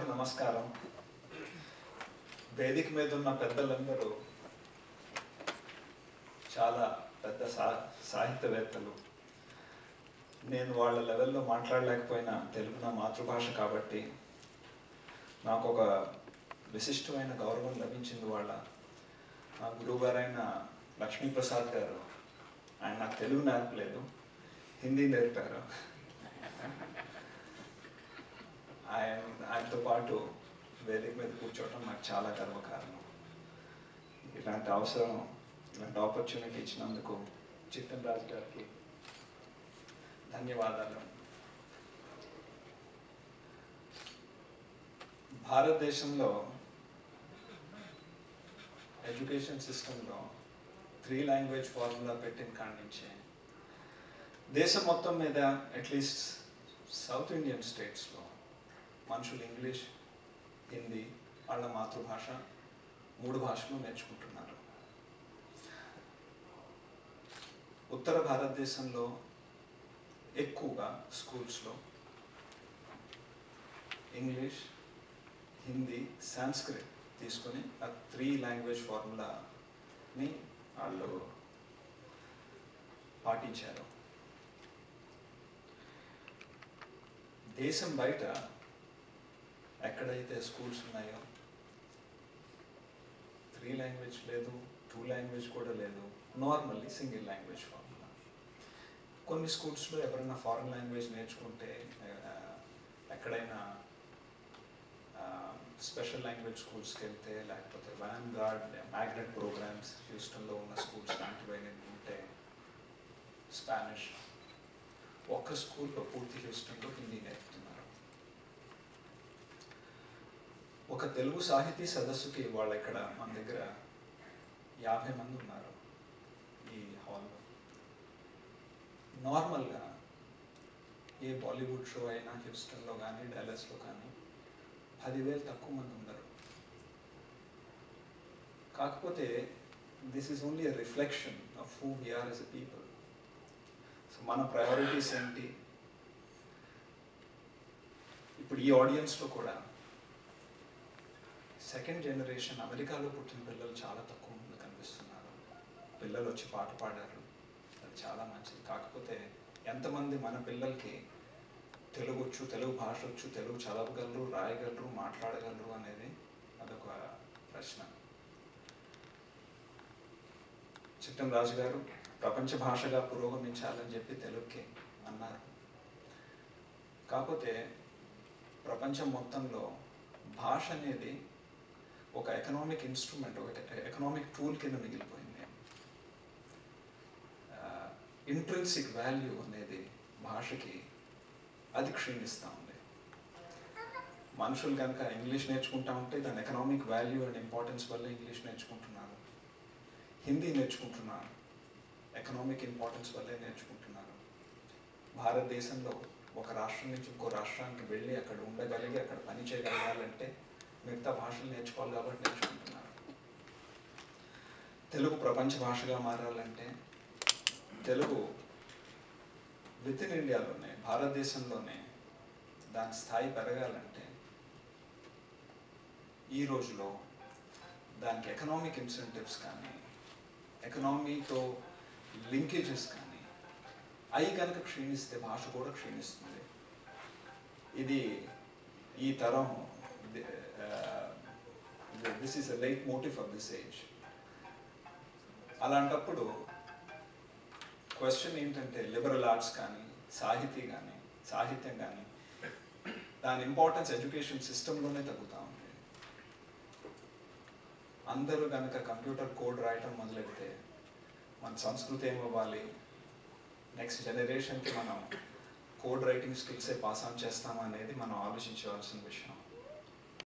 నమస్కారం. వేదిక మీద ఉన్న పెద్దలందరూ చాలా పెద్ద సా సాహిత్యవేత్తలు. నేను వాళ్ళ లెవెల్లో మాట్లాడలేకపోయినా తెలుగు నా మాతృభాష కాబట్టి నాకు ఒక విశిష్టమైన గౌరవం లభించింది వాళ్ళ. నా గురువుగారైన లక్ష్మీప్రసాద్ గారు. ఆయన నాకు తెలుగు నేర్పలేదు. హిందీ నేర్పారు. ఆయనతో పాటు వేదిక మీద కూర్చోవటం నాకు చాలా గర్వకారణం. ఇలాంటి అవసరం ఇలాంటి ఆపర్చునిటీ ఇచ్చినందుకు చిత్తన్ రాజు గారికి ధన్యవాదాలు. భారతదేశంలో ఎడ్యుకేషన్ సిస్టంలో త్రీ లాంగ్వేజ్ ఫార్ములా పెట్టిన కాడి నుంచి దేశం మొత్తం మీద అట్లీస్ట్ సౌత్ ఇండియన్ స్టేట్స్లో మనుషులు ఇంగ్లీష్ హిందీ వాళ్ళ మాతృభాష మూడు భాషలు నేర్చుకుంటున్నారు. ఉత్తర భారతదేశంలో ఎక్కువగా స్కూల్స్లో ఇంగ్లీష్ హిందీ సాంస్క్రిట్ తీసుకొని ఆ త్రీ లాంగ్వేజ్ ఫార్ములాని వాళ్ళు పాటించారు. దేశం బయట ఎక్కడైతే స్కూల్స్ ఉన్నాయో త్రీ లాంగ్వేజ్ లేదు టూ లాంగ్వేజ్ కూడా లేదు నార్మల్లీ సింగిల్ లాంగ్వేజ్ ఫార్ములా కొన్ని స్కూల్స్లో ఎవరైనా ఫారెన్ లాంగ్వేజ్ నేర్చుకుంటే ఎక్కడైనా స్పెషల్ లాంగ్వేజ్ స్కూల్స్కి వెళ్తే లేకపోతే వ్యాన్ గార్డ్ మ్యాగ్నెట్ ప్రోగ్రామ్స్ హ్యూస్టన్లో ఉన్న స్కూల్స్ లాంటివి ఉంటే స్పానిష్ ఒక్క స్కూల్లో పూర్తి హ్యూస్టన్లో హిందీ నేర్పుతున్నారు. ఒక తెలుగు సాహితీ సదస్సుకి వాళ్ళు ఇక్కడ మన దగ్గర యాభై మంది ఉన్నారు ఈ హాల్లో. నార్మల్గా ఏ బాలీవుడ్ షో అయినా హ్యూస్టన్లో కానీ డాలస్లో కానీ పదివేలు తక్కువ మంది ఉండరు. కాకపోతే this is only a reflection of who we are as a people so మన ప్రయారిటీస్ ఏంటి? ఇప్పుడు ఈ ఆడియన్స్లో కూడా సెకండ్ జనరేషన్ అమెరికాలో పుట్టిన పిల్లలు చాలా తక్కువ మంది కనిపిస్తున్నారు. పిల్లలు వచ్చి పాట పాడారు. అది చాలా మంచిది. కాకపోతే ఎంతమంది మన పిల్లలకి తెలుగు వచ్చు తెలుగు భాష వచ్చు తెలుగు చదవగలరు రాయగలరు మాట్లాడగలరు అనేది అదొక ప్రశ్న. చిట్టం రాజు గారు ప్రపంచ భాషగా పురోగమించాలని చెప్పి తెలుగుకి అన్నారు. కాకపోతే ప్రపంచం మొత్తంలో భాష అనేది ఒక ఎకనామిక్ ఇన్స్ట్రుమెంట్ ఒక ఎకనామిక్ టూల్ కింద మిగిలిపోయింది. ఇంట్రెన్సిక్ వాల్యూ అనేది భాషకి అది క్షీణిస్తూ ఉంది. మనుషులు కనుక ఇంగ్లీష్ నేర్చుకుంటా ఉంటే దాని ఎకనామిక్ వాల్యూ అండ్ ఇంపార్టెన్స్ వల్ల ఇంగ్లీష్ నేర్చుకుంటున్నారు. హిందీ నేర్చుకుంటున్నారు. ఎకనామిక్ ఇంపార్టెన్స్ వల్లే నేర్చుకుంటున్నారు. భారతదేశంలో ఒక రాష్ట్రం నుంచి ఇంకో రాష్ట్రానికి వెళ్ళి అక్కడ ఉండగలిగి అక్కడ పని చేయగలగాలంటే మిగతా భాషలు నేర్చుకోవాలి కాబట్టి నేర్చుకుంటున్నారు. తెలుగు ప్రపంచ భాషగా మారాలంటే తెలుగు విత్ ఇన్ ఇండియాలోనే భారతదేశంలోనే దాని స్థాయి పెరగాలంటే ఈ రోజులో దానికి ఎకనామిక్ ఇన్సెంటివ్స్ కానీ ఎకనామీతో లింకేజెస్ కానీ అవి కనుక క్షీణిస్తే భాష కూడా క్షీణిస్తుంది. ఇది ఈ తరం the, uh, the, this is a light motive of this age. అలాంటప్పుడు క్వశ్చన్ ఏంటంటే లిబరల్ ఆర్ట్స్ కానీ సాహితీ కానీ సాహిత్యం కానీ దాని ఇంపార్టెన్స్ ఎడ్యుకేషన్ సిస్టంలోనే తగ్గుతూ ఉంది. అందరూ కనుక కంప్యూటర్ కోడ్ రాయటం మొదలెడితే మన సంస్కృతి ఏమవ్వాలి నెక్స్ట్ జనరేషన్కి మనం కోడ్ రైటింగ్ స్కిల్సే పాస్ ఆన్ చేస్తామనేది మనం ఆలోచించవలసిన విషయం.